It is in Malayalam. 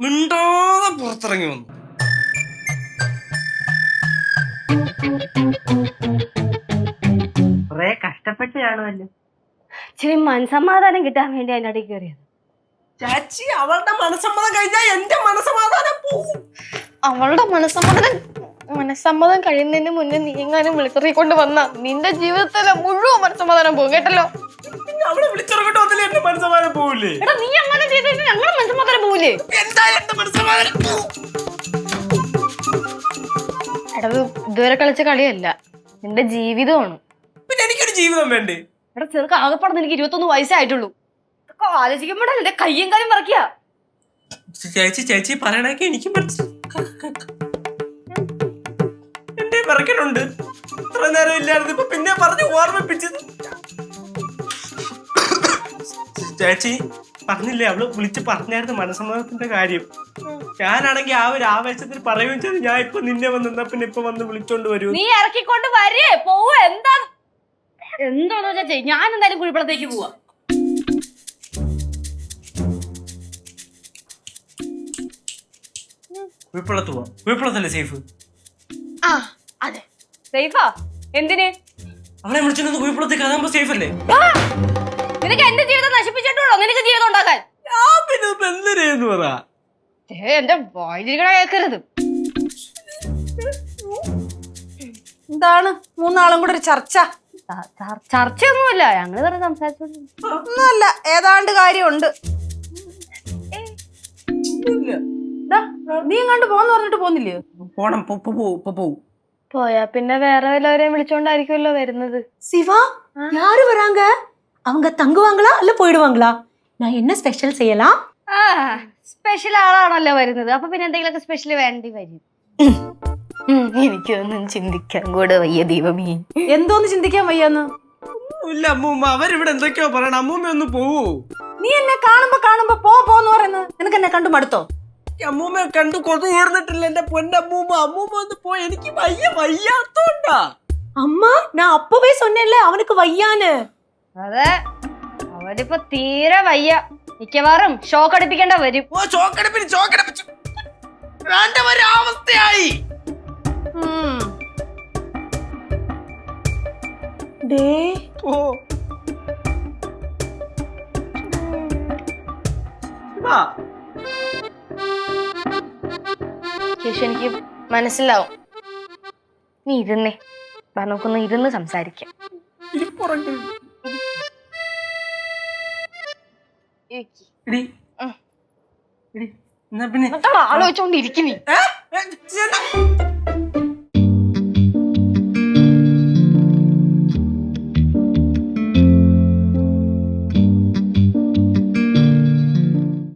ഇറങ്ങി വന്നു. കുറെ കഷ്ടപ്പെട്ട് കാണുമല്ലോ ഇച്ചിരി മനസമാധാനം കിട്ടാൻ വേണ്ടി അതിന്റെ അടിയിൽ കയറിയത്. ചാച്ചി അവളുടെ മനസ്സമ്മതം കഴിഞ്ഞാൽ എന്റെ മനസ്സമാധാനം പോകും. അവളുടെ മനസ്സമ്മതം മനസ്സമ്മതം കഴിയുന്നതിന് മുന്നേ നീ എങ്ങാനും വിളിച്ചറി കൊണ്ട് വന്ന നിന്റെ ജീവിതത്തിലെ മുഴുവൻ മനസ്സമാധാനം പോകും കേട്ടല്ലോ? പിന്നെ അവളെ വിളിച്ചിറങ്ങിട്ട് വന്നില്ലേ എന്റെ മനസ്സമാധാനം പോവില്ലേ? എടാ നീ ചെയ്തിട്ട് ഞങ്ങളുടെ മനസ്സമാധാനം പോവില്ലേ? എന്തായാലും എന്റെ മനസ്സമാധാനം? പോവും എടാ ഇത് ഇതുവരെ കളിച്ച കളിയല്ല. നിന്റെ ജീവിതമാണ്. പിന്നെ എനിക്കൊരു ജീവിതം വേണ്ടേ? എടാ ചെറുക്ക് ആകെപ്പാടെ എനിക്ക് ഇരുപത്തൊന്ന് വയസ്സായിട്ടുള്ളൂ ഇതൊക്കെ ആലോചിക്കുമ്പോഴല്ലേ എന്റെ കയ്യും കാലും മറക്കുക ചേച്ചി ചേച്ചി പറയണൊക്കെ എനിക്ക് എന്റെ പറക്കണുണ്ട് ഇത്ര നേരം ഇല്ലായിരുന്നു ഇപ്പൊ പിന്നെ പറഞ്ഞ് ഓർമ്മിപ്പിച്ചത്. ചേച്ചി പറഞ്ഞില്ലേ? അവൾ വിളിച്ച് പറഞ്ഞായിരുന്നു മനസ്സമ്മതത്തിന്റെ കാര്യം. ഞാനാണെങ്കിൽ ആ ഒരു ആവേശത്തിൽ പറയുകയും ചെയ്തു. ഞാൻ ഇപ്പൊ നിന്നെ വന്ന് എന്നാ പിന്നെ ഇപ്പൊ വന്ന് വിളിച്ചോണ്ട് വരൂ. നീ ഇറക്കിക്കൊണ്ട് വരേ പോവോ. എന്താ? എന്താന്ന് വെച്ചാ ചെയ് ഞാൻ എന്തായാലും കുഴിപ്പളത്തേക്ക് പോവാ. കുഴപ്പമുള്ളത്ത് പോവാ. സേഫ്? ആ അതെ. സേഫാ? എന്തിന്? അവളെ വിളിച്ചോണ്ട് കുഴിപ്പുളത്തേക്ക് അതാകുമ്പോ സേഫ് അല്ലേ ഇപ്പൊ എന്തിനേന്ന് പറ ഏ എന്റെ വായിലിരിക്കണ കേൾക്കരുത് എന്താണ് മൂന്നാളും കൂടെ ഒരു ചർച്ച ച- ചർ- ചർച്ചയൊന്നുമില്ല ഞങ്ങള് വെറുതെ സംസാരിച്ചോണ്ട് ഒന്നുമല്ല ഏതാണ്ട് കാര്യമുണ്ട് ദാ, നീ എങ്ങാണ്ട് പോന്ന് പറഞ്ഞിട്ട് പോന്നില്ലയോ പോണം ഇപ്പൊ ഇപ്പൊ പോവും ഇപ്പൊ പോവും പോയാ പിന്നെ വേറെ വല്ലവരെയും വിളിച്ചോണ്ടായിരിക്കുമല്ലോ വരുന്നത് சிவா யாரு வராங்க அவங்க தங்குவாங்களா இல்ல போயிடுவாங்களா நான் என்ன ஸ்பெஷல் செய்யலாம் ആ സ്പെഷ്യൽ ആളാണല്ലോ വരുന്നത്. അപ്പൊ പിന്നെ എന്തെങ്കിലുമൊക്കെ സ്പെഷ്യൽ വേണ്ടി വരും. എനിക്കൊന്നും ചിന്തിക്കാൻ കൂടെ വയ്യ ദൈവമേ. എന്തോന്ന് ചിന്തിക്കാൻ വയ്യാന്ന്? ഇല്ല അമ്മൂമ്മ. അവരിവിടെ എന്തൊക്കെയോ പറയണം. അമ്മൂമ്മ ഒന്ന് പോവൂ. നീ എന്നെ കാണുമ്പോ കാണുമ്പോ പോ പോന്ന് പറയുന്നത് നിനക്ക് എന്നെ കണ്ടു മടുത്തോ? അമ്മൂമ്മ കണ്ടു കൊതു ഓർന്നിട്ടില്ല എന്റെ പൊന്നമ്മൂമ്മ അമ്മൂമ്മ ഒന്ന് പോ. എനിക്ക് വയ്യ വയ്യാത്തോണ്ടാ. അമ്മ ഞാൻ അപ്പുവേ സൊന്നല്ലേ അവനക്ക് വയ്യാന്. അതെ അവനിപ്പോ തീരെ വയ്യ. മിക്കവാറും ഷോക്ക് അടിപ്പിക്കേണ്ട വരും. ഓ ചോക്കടപ്പിന് ചോക്കടപ്പിച്ചു അവസ്ഥയായി. டே ഓ. വാ. എനിക്ക് മനസ്സിലാവും. നീ ഇരുന്നേ. വാ നമുക്കൊന്ന് ഇരുന്ന് സംസാരിക്കാം. ഇരിപ്പുറങ്ങ്. ആലോചിച്ചോണ്ടിരിക്കുന്നേ.